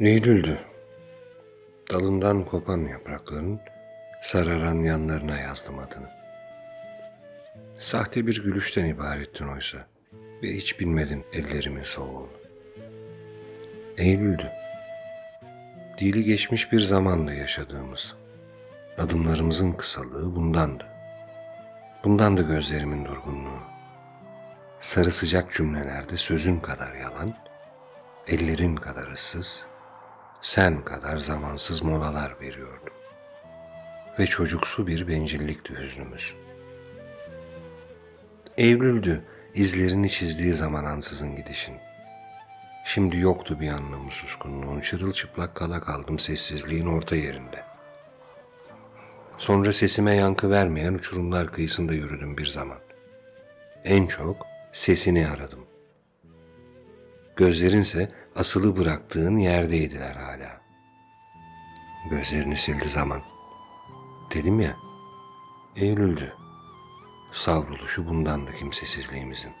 Eylül'dü. Dalından kopan yaprakların sararan yanlarına yazdım adını. Sahte bir gülüşten ibarettin oysa ve hiç bilmedin ellerimin soğuğunu. Eylül'dü. Dili geçmiş bir zamanda yaşadığımız. Adımlarımızın kısalığı bundandı. Bundandı gözlerimin durgunluğu. Sarı sıcak cümlelerde sözün kadar yalan, ellerin kadar ıssız, sen kadar zamansız molalar veriyordum. Ve çocuksu bir bencillikti hüznümüz. Eylül'dü izlerini çizdiği zaman ansızın gidişin. Şimdi yoktu bir anlamı suskunluğun, çırılçıplak kala kaldım sessizliğin orta yerinde. Sonra sesime yankı vermeyen uçurumlar kıyısında yürüdüm bir zaman. En çok sesini aradım. Gözlerinse asılı bıraktığın yerdeydiler hala. Gözlerini sildi zaman. Dedim ya, Eylül'dü. Savruluşu bundandı kimsesizliğimizin.